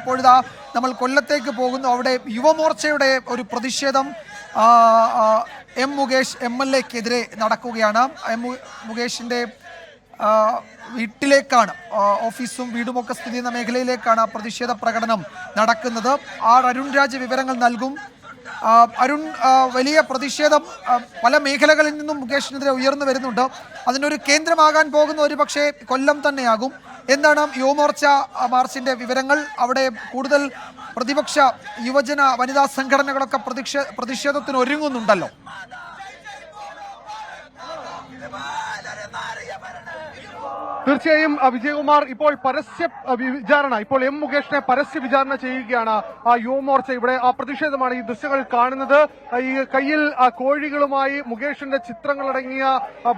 ഇപ്പോഴിതാ നമ്മൾ കൊല്ലത്തേക്ക് പോകുന്നു. അവിടെ യുവമോർച്ചയുടെ ഒരു പ്രതിഷേധം എം മുകേഷ് എം എൽ എക്കെതിരെ നടക്കുകയാണ്. എം മുകേഷിന്റെ വീട്ടിലേക്കാണ് ഓഫീസും വീടുമൊക്കെ സ്ഥിതി ചെയ്യുന്ന മേഖലയിലേക്കാണ് പ്രതിഷേധ പ്രകടനം നടക്കുന്നത്. ആർ അരുൺ രാജ് വിവരങ്ങൾ നൽകും. അരുൺ വലിയ പ്രതിഷേധം പല മേഖലകളിൽ നിന്നും മുകേഷിനെതിരെ ഉയർന്നു വരുന്നുണ്ട്. അതിനൊരു കേന്ദ്രമാകാൻ പോകുന്ന ഒരു പക്ഷേ കൊല്ലം തന്നെയാകും. എന്താണ് യുവമോർച്ച മാർച്ചിന്റെ വിവരങ്ങൾ? അവിടെ കൂടുതൽ പ്രതിപക്ഷ യുവജന വനിതാ സംഘടനകളൊക്കെ പ്രതിഷേ പ്രതിഷേധത്തിന് ഒരുങ്ങുന്നുണ്ടല്ലോ തീർച്ചയായും വിജയകുമാർ ഇപ്പോൾ പരസ്യ വിചാരണ ഇപ്പോൾ എം മുകേഷിനെ പരസ്യ വിചാരണ ചെയ്യുകയാണ്. ആ യുവമോർച്ച ഇവിടെ ആ പ്രതിഷേധമാണ് ഈ ദൃശ്യങ്ങൾ കാണുന്നത്. ഈ കയ്യിൽ കോഴികളുമായി മുകേഷിന്റെ ചിത്രങ്ങളടങ്ങിയ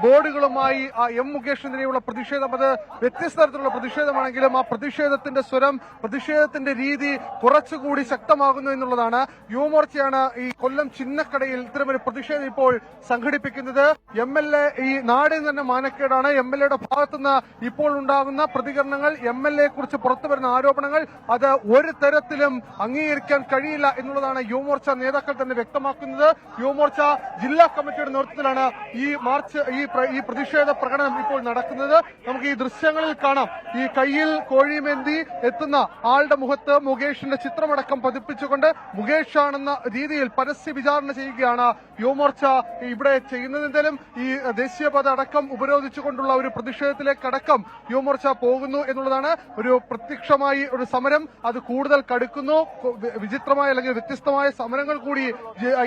ബോർഡുകളുമായി ആ, എം മുകേഷിനെതിരെയുള്ള പ്രതിഷേധം. അത് വ്യത്യസ്ത തരത്തിലുള്ള പ്രതിഷേധമാണെങ്കിലും ആ പ്രതിഷേധത്തിന്റെ സ്വരം പ്രതിഷേധത്തിന്റെ രീതി കുറച്ചുകൂടി ശക്തമാകുന്നു എന്നുള്ളതാണ്. യുവമോർച്ചയാണ് ഈ കൊല്ലം ചിന്നക്കടയിൽ ഇത്തരമൊരു പ്രതിഷേധം ഇപ്പോൾ സംഘടിപ്പിക്കുന്നത്. എം എൽ എ ഈ നാടിന് തന്നെ മാനക്കേടാണ്. എം എൽ എയുടെ ഭാഗത്തുനിന്ന് ഇപ്പോൾ ഉണ്ടാകുന്ന പ്രതികരണങ്ങൾ എം എൽ എ കുറിച്ച് പുറത്തു വരുന്ന ആരോപണങ്ങൾ അത് ഒരു തരത്തിലും അംഗീകരിക്കാൻ കഴിയില്ല എന്നുള്ളതാണ് യുവമോർച്ച നേതാക്കൾ തന്നെ വ്യക്തമാക്കുന്നത്. യുവമോർച്ച ജില്ലാ കമ്മിറ്റിയുടെ നേതൃത്വത്തിലാണ് ഈ മാർച്ച് ഈ ഈ പ്രതിഷേധ പ്രകടനം ഇപ്പോൾ നടക്കുന്നത്. നമുക്ക് ഈ ദൃശ്യങ്ങളിൽ കാണാം. ഈ കയ്യിൽ കോഴിമേന്തി എത്തുന്ന ആളുടെ മുഖത്ത് മുകേഷിന്റെ ചിത്രമടക്കം പതിപ്പിച്ചുകൊണ്ട് മുകേഷ് ആണെന്ന രീതിയിൽ പരസ്യ വിചാരണ ചെയ്യുകയാണ് യുവമോർച്ച ഇവിടെ ചെയ്യുന്നത്. ഈ ദേശീയപാത അടക്കം ഉപരോധിച്ചുകൊണ്ടുള്ള ഒരു പ്രതിഷേധത്തിലേക്കടക്കം യുവമോർച്ച പോകുന്നു എന്നുള്ളതാണ് ഒരു പ്രത്യക്ഷമായി ഒരു സമരം. അത് കൂടുതൽ കടുക്കുന്നു. വിചിത്രമായ അല്ലെങ്കിൽ വ്യത്യസ്തമായ സമരങ്ങൾ കൂടി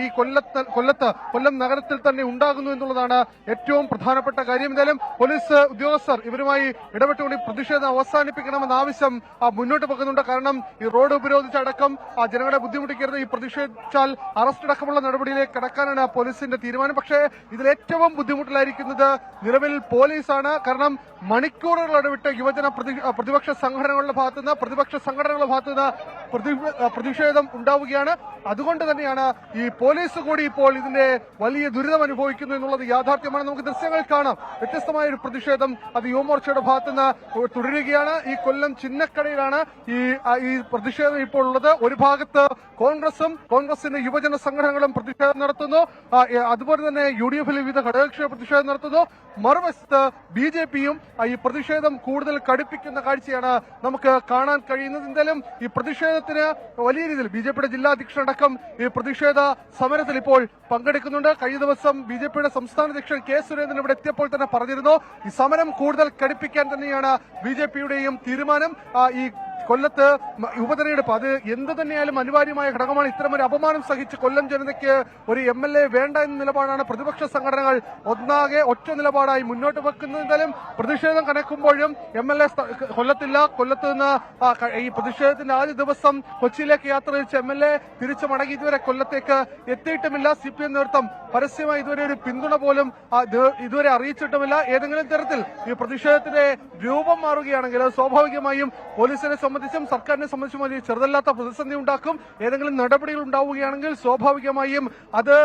ഈ കൊല്ലത്ത് കൊല്ലത്ത് കൊല്ലം നഗരത്തിൽ തന്നെ ഉണ്ടാകുന്നു എന്നുള്ളതാണ് ഏറ്റവും പ്രധാനപ്പെട്ട കാര്യം. എന്തായാലും പോലീസ് ഉദ്യോഗസ്ഥർ ഇവരുമായി ഇടപെട്ടുകൊണ്ട് പ്രതിഷേധം അവസാനിപ്പിക്കണമെന്ന ആവശ്യം മുന്നോട്ട് പോകുന്നുണ്ട്. കാരണം ഈ റോഡ് ഉപരോധിച്ചടക്കം ജനങ്ങളെ ബുദ്ധിമുട്ടിക്കരുത്. ഈ പ്രതിഷേധിച്ചാൽ അറസ്റ്റ് അടക്കമുള്ള നടപടിയിലേക്ക് കടക്കാനാണ് പോലീസിന്റെ തീരുമാനം. പക്ഷേ ഇതിൽ ഏറ്റവും ബുദ്ധിമുട്ടിലായിരിക്കുന്നത് നിലവിൽ പോലീസാണ്. കാരണം മണിക്കൂറുകൾ ഇടവിട്ട് യുവജന പ്രതിപക്ഷ സംഘടനകളുടെ ഭാഗത്തുനിന്ന് പ്രതിപക്ഷ സംഘടനകളുടെ ഭാഗത്തുനിന്ന് പ്രതി- പ്രതിഷേധം ഉണ്ടാവുകയാണ്. അതുകൊണ്ട് തന്നെയാണ് ഈ പോലീസ് കൂടി ഇപ്പോൾ ഇതിന്റെ വലിയ ദുരിതം അനുഭവിക്കുന്നു എന്നുള്ളത് യാഥാർത്ഥ്യമാണ്. നമുക്ക് ദൃശ്യങ്ങൾ കാണാം. വ്യത്യസ്തമായ ഒരു പ്രതിഷേധം അത് യുവമോർച്ചയുടെ ഭാഗത്തുനിന്ന് തുടരുകയാണ്. ഈ കൊല്ലം ചിന്നക്കടയിലാണ് ഈ ഈ പ്രതിഷേധം ഇപ്പോൾ ഉള്ളത്. ഒരു ഭാഗത്ത് കോൺഗ്രസും കോൺഗ്രസിന്റെ യുവജന സംഘടനകളും പ്രതിഷേധം നടത്തുന്നു. അതുപോലെ തന്നെ യു ഡി എഫിലെ വിവിധ ഘടകകക്ഷികൾ പ്രതിഷേധം നടത്തുന്നു. മറുവശത്ത് ബി ജെ പിയും ഈ പ്രതിഷേധം കൂടുതൽ കടുപ്പിക്കുന്ന കാഴ്ചയാണ് നമുക്ക് കാണാൻ കഴിയുന്നത്. എന്തായാലും ഈ പ്രതിഷേധത്തിന് വലിയ രീതിയിൽ ബി ജെ പിയുടെ ജില്ലാ ഈ പ്രതിഷേധ സമരത്തിൽ ഇപ്പോൾ പങ്കെടുക്കുന്നുണ്ട്. കഴിഞ്ഞ ദിവസം ബി ജെ പിയുടെ സംസ്ഥാന അധ്യക്ഷൻ കെ സുരേന്ദ്രൻ ഇവിടെ എത്തിയപ്പോൾ തന്നെ പറഞ്ഞിരുന്നു ഈ സമരം കൂടുതൽ കടുപ്പിക്കാൻ തന്നെയാണ് ബി ജെ പിയുടെയും തീരുമാനം. ഈ കൊല്ലത്ത് ഉപതെരഞ്ഞെടുപ്പ്. അത് എന്ത് തന്നെയായാലും അനിവാര്യമായ ഘടകമാണ്. ഇത്തരമൊരു അപമാനം സഹിച്ച് കൊല്ലം ജനതയ്ക്ക് ഒരു എം എൽ എ വേണ്ട എന്ന നിലപാടാണ് പ്രതിപക്ഷ സംഘടനകൾ ഒന്നാകെ ഒറ്റ നിലപാടായി മുന്നോട്ട് വെക്കുന്നതിലും പ്രതിഷേധം കണക്കുമ്പോഴും എം എൽ എ കൊല്ലത്തില്ല. കൊല്ലത്ത് നിന്ന് ഈ പ്രതിഷേധത്തിന്റെ ആദ്യ ദിവസം കൊച്ചിയിലേക്ക് യാത്ര തിരിച്ച് എം എൽ എ തിരിച്ചു മടങ്ങി. ഇതുവരെ കൊല്ലത്തേക്ക് എത്തിയിട്ടുമില്ല. സി പി എം നേതൃത്വം പരസ്യമായി ഇതുവരെ ഒരു പിന്തുണ പോലും ഇതുവരെ അറിയിച്ചിട്ടുമില്ല. ഏതെങ്കിലും തരത്തിൽ ഈ പ്രതിഷേധത്തിന്റെ രൂപം മാറുകയാണെങ്കിൽ സ്വാഭാവികമായും പോലീസിനെ സംബന്ധിച്ചും സർക്കാരിനെ സംബന്ധിച്ചും വലിയ ചെറുതല്ലാത്ത പ്രതിസന്ധി ഉണ്ടാക്കും. ഏതെങ്കിലും നടപടികൾ ഉണ്ടാവുകയാണെങ്കിൽ സ്വാഭാവികമായും അത്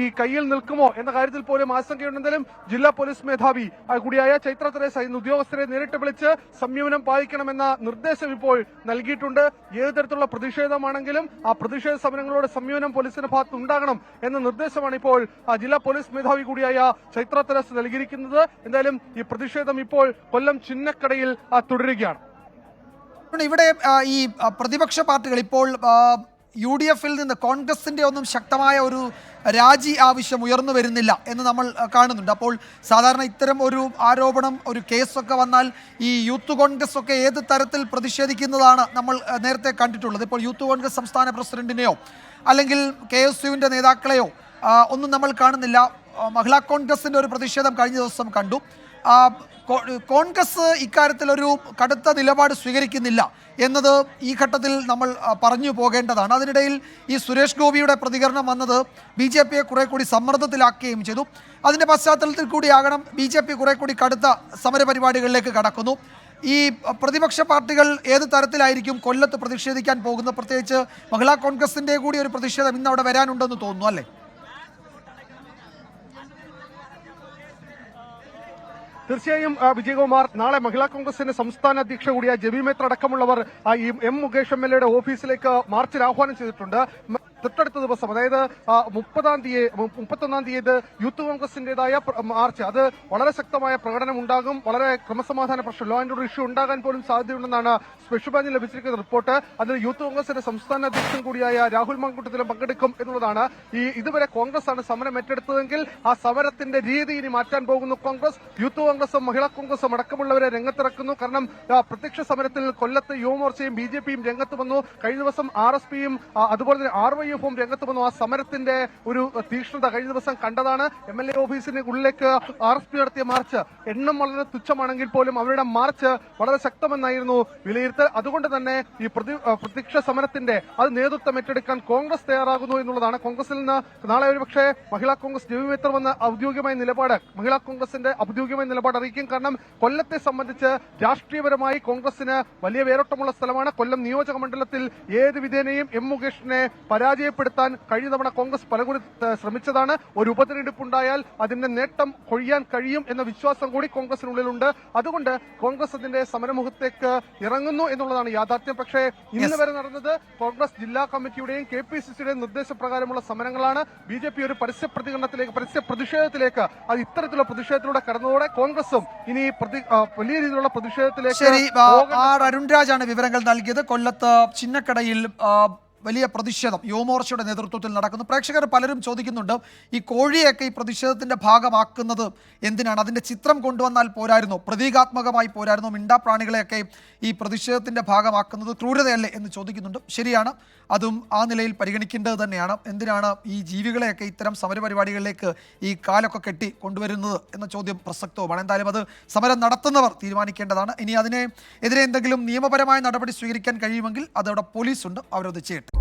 ഈ കയ്യിൽ നിൽക്കുമോ എന്ന കാര്യത്തിൽ പോലും ആശങ്കയുണ്ടെങ്കിലും ജില്ലാ പോലീസ് മേധാവി കൂടിയായ ചൈത്ര തെരേസ ഇന്ന് ഉദ്യോഗസ്ഥരെ നേരിട്ട് വിളിച്ച് സംയമനം പാലിക്കണമെന്ന നിർദ്ദേശം ഇപ്പോൾ നൽകിയിട്ടുണ്ട്. ഏത് തരത്തിലുള്ള പ്രതിഷേധമാണെങ്കിലും ആ പ്രതിഷേധ സമരങ്ങളോട് സംയമനം പോലീസിന്റെ ഭാഗത്ത് ഉണ്ടാകണം എന്ന നിർദ്ദേശമാണ് ഇപ്പോൾ ജില്ലാ പോലീസ് മേധാവി കൂടിയായ ചൈത്ര തെരേസ നൽകിയിരിക്കുന്നത്. എന്തായാലും ഈ പ്രതിഷേധം ഇപ്പോൾ കൊല്ലം ചിന്നക്കടയിൽ തുടരുകയാണ്. ഇവിടെ ഈ പ്രതിപക്ഷ പാർട്ടികൾ ഇപ്പോൾ യു ഡി എഫിൽ നിന്ന് കോൺഗ്രസിന്റെ ഒന്നും ശക്തമായ ഒരു രാജി ആവശ്യം ഉയർന്നു വരുന്നില്ല എന്ന് നമ്മൾ കാണുന്നുണ്ട്. അപ്പോൾ സാധാരണ ഇത്തരം ഒരു ആരോപണം ഒരു കേസൊക്കെ വന്നാൽ ഈ യൂത്ത് കോൺഗ്രസ് ഒക്കെ ഏത് തരത്തിൽ പ്രതിഷേധിക്കുന്നതാണ് നമ്മൾ നേരത്തെ കണ്ടിട്ടുള്ളത്. ഇപ്പോൾ യൂത്ത് കോൺഗ്രസ് സംസ്ഥാന പ്രസിഡന്റിനെയോ അല്ലെങ്കിൽ കെ എസ് യുവിന്റെ നേതാക്കളെയോ ഒന്നും നമ്മൾ കാണുന്നില്ല. മഹിളാ കോൺഗ്രസിന്റെ ഒരു പ്രതിഷേധം കഴിഞ്ഞ ദിവസം കണ്ടു. കോൺഗ്രസ് ഇക്കാര്യത്തിൽ ഒരു കടുത്ത നിലപാട് സ്വീകരിക്കുന്നില്ല എന്നത് ഈ ഘട്ടത്തിൽ നമ്മൾ പറഞ്ഞു പോകേണ്ടതാണ്. അതിനിടയിൽ ഈ സുരേഷ് ഗോപിയുടെ പ്രതികരണം വന്നത് ബി ജെ പിയെ കുറെ കൂടി സമ്മർദ്ദത്തിലാക്കുകയും ചെയ്തു. അതിന്റെ പശ്ചാത്തലത്തിൽ കൂടിയാകണം ബി ജെ പി കുറെ കൂടി കടുത്ത സമരപരിപാടികളിലേക്ക് കടക്കുന്നു. ഈ പ്രതിപക്ഷ പാർട്ടികൾ ഏത് തരത്തിലായിരിക്കും കൊല്ലത്ത് പ്രതിഷേധിക്കാൻ പോകുന്നത്? പ്രത്യേകിച്ച് മഹിളാ കോൺഗ്രസിന്റെ കൂടി ഒരു പ്രതിഷേധം ഇന്ന് അവിടെ വരാനുണ്ടെന്ന് തോന്നുന്നു അല്ലേ? തീർച്ചയായും വിജയകുമാർ നാളെ മഹിളാ കോൺഗ്രസിന്റെ സംസ്ഥാന അധ്യക്ഷ കൂടിയായ ജബി മേത്ര അടക്കമുള്ളവർ എം മുകേഷ് എം എൽ എയുടെ ഓഫീസിലേക്ക് മാർച്ചിൽ ആഹ്വാനം ചെയ്തിട്ടുണ്ട്. തൊട്ടടുത്ത ദിവസം അതായത് മുപ്പതാം തീയതി മുപ്പത്തൊന്നാം തീയതി യൂത്ത് കോൺഗ്രസിന്റേതായ മാർച്ച് അത് വളരെ ശക്തമായ പ്രകടനം ഉണ്ടാകും വളരെ ക്രമസമാധാന പ്രശ്നം ലോ ആൻഡ് ഓർഡർ ഇഷ്യൂ ഉണ്ടാകാൻ പോലും സാധ്യതയുണ്ടെന്നാണ് സ്പെഷ്യൽ ബ്രാഞ്ചിൽ ലഭിച്ചിരിക്കുന്ന റിപ്പോർട്ട്. അതിൽ യൂത്ത് കോൺഗ്രസിന്റെ സംസ്ഥാന അധ്യക്ഷൻ കൂടിയായ രാഹുൽ മങ്കുട്ടത്തിലും പങ്കെടുക്കും എന്നുള്ളതാണ്. ഈ ഇതുവരെ കോൺഗ്രസ് ആണ് സമരം ഏറ്റെടുത്തതെങ്കിൽ ആ സമരത്തിന്റെ രീതി ഇനി മാറ്റാൻ പോകുന്നു. കോൺഗ്രസ് യൂത്ത് കോൺഗ്രസും മഹിളാ കോൺഗ്രസും അടക്കമുള്ളവരെ രംഗത്തിറക്കുന്നു. കാരണം പ്രത്യക്ഷ സമരത്തിൽ കൊല്ലത്ത് യുവമോർച്ചയും ബി ജെ പിയും രംഗത്ത് വന്നു. കഴിഞ്ഞ ദിവസം ആർ എസ് പിയും അതുപോലെ തന്നെ ആർ വൈ എഫും രംഗത്ത് വന്നു. ആ സമരത്തിന്റെ ഒരു തീക്ഷ്ണത കഴിഞ്ഞ ദിവസം കണ്ടതാണ്. എം എൽ എ ഓഫീസിന് ഉള്ളിലേക്ക് ആർ എസ് പി നടത്തിയ മാർച്ച് എണ്ണം വളരെ തുച്ഛമാണെങ്കിൽ പോലും അവരുടെ മാർച്ച് വളരെ ശക്തമെന്നായിരുന്നു വിലയിരുത്തൽ. അതുകൊണ്ട് തന്നെ ഈ പ്രതി- സമരത്തിന്റെ അത് നേതൃത്വം ഏറ്റെടുക്കാൻ കോൺഗ്രസ് തയ്യാറാകുന്നു എന്നുള്ളതാണ്. കോൺഗ്രസിൽ നിന്ന് നാളെ ഒരുപക്ഷെ മഹിളാ കോൺഗ്രസ് ജവിമിത്രം വന്ന ഔദ്യോഗികമായ നിലപാട് മഹിളാ കോൺഗ്രസിന്റെ ഔദ്യോഗികമായ നിലപാട് അറിയിക്കും. കാരണം കൊല്ലത്തെ സംബന്ധിച്ച് രാഷ്ട്രീയപരമായി കോൺഗ്രസിന് വലിയ വേരോട്ടമുള്ള സ്ഥലമാണ്. കൊല്ലം നിയോജക മണ്ഡലത്തിൽ ഏത് വിധേനയും എം മുകേഷിനെ പരാജയപ്പെടുത്താൻ കഴിഞ്ഞ തവണ കോൺഗ്രസ് പലകുറി ശ്രമിച്ചതാണ്. ഒരു ഉപതെരഞ്ഞെടുപ്പ് ഉണ്ടായാൽ അതിന്റെ നേട്ടം കൊഴിയാൻ കഴിയും എന്ന വിശ്വാസം കൂടി കോൺഗ്രസിനുള്ളിലുണ്ട്. അതുകൊണ്ട് കോൺഗ്രസ് അതിന്റെ സമരമുഖത്തേക്ക് ഇറങ്ങുന്നു എന്നുള്ളതാണ് യാഥാർത്ഥ്യം. പക്ഷേ ഇന്ന്. വരെ നടന്നത് കോൺഗ്രസ് ജില്ലാ കമ്മിറ്റിയുടെയും കെ പി സി സിയുടെയും നിർദ്ദേശപ്രകാരമുള്ള സമരങ്ങളാണ്. ബി ജെ പി ഒരു പരസ്യ പ്രതികരണത്തിലേക്ക് പരസ്യ പ്രതിഷേധത്തിലേക്ക് അത് ഇത്തരത്തിലുള്ള പ്രതിഷേധത്തിലൂടെ കടന്നതോടെ കോൺഗ്രസും ഇനി വലിയ രീതിയിലുള്ള പ്രതിഷേധത്തിലേക്ക് ശരി ആർ അരുൺരാജാണ് വിവരങ്ങൾ നൽകിയത്. കൊല്ലത്ത് ചിന്നക്കടയിൽ വലിയ പ്രതിഷേധം യുവമോർച്ചയുടെ നേതൃത്വത്തിൽ നടക്കുന്നു. പ്രേക്ഷകർ പലരും ചോദിക്കുന്നുണ്ട് ഈ കോഴിയൊക്കെ ഈ പ്രതിഷേധത്തിന്റെ ഭാഗമാക്കുന്നത് എന്തിനാണ്? അതിന്റെ ചിത്രം കൊണ്ടുവന്നാൽ പോരായിരുന്നു. പ്രതീകാത്മകമായി പോരായിരുന്നു. മിണ്ടാപ്രാണികളെയൊക്കെ ഈ പ്രതിഷേധത്തിന്റെ ഭാഗമാക്കുന്നത് ക്രൂരതയല്ലേ എന്ന് ചോദിക്കുന്നുണ്ട്. ശരിയാണ്. അതും ആ നിലയിൽ പരിഗണിക്കേണ്ടത് തന്നെയാണ്. എന്തിനാണ് ഈ ജീവികളെയൊക്കെ ഇത്തരം സമരപരിപാടികളിലേക്ക് ഈ കാലൊക്കെ കെട്ടി കൊണ്ടുവരുന്നത് എന്ന ചോദ്യം പ്രസക്തവുമാണ്. എന്തായാലും അത് സമരം നടത്തുന്നവർ തീരുമാനിക്കേണ്ടതാണ്. ഇനി അതിനെ എതിരെ എന്തെങ്കിലും നിയമപരമായ നടപടി സ്വീകരിക്കാൻ കഴിയുമെങ്കിൽ അതവിടെ പോലീസുണ്ട്. അവരത് ചെയ്യട്ടെ.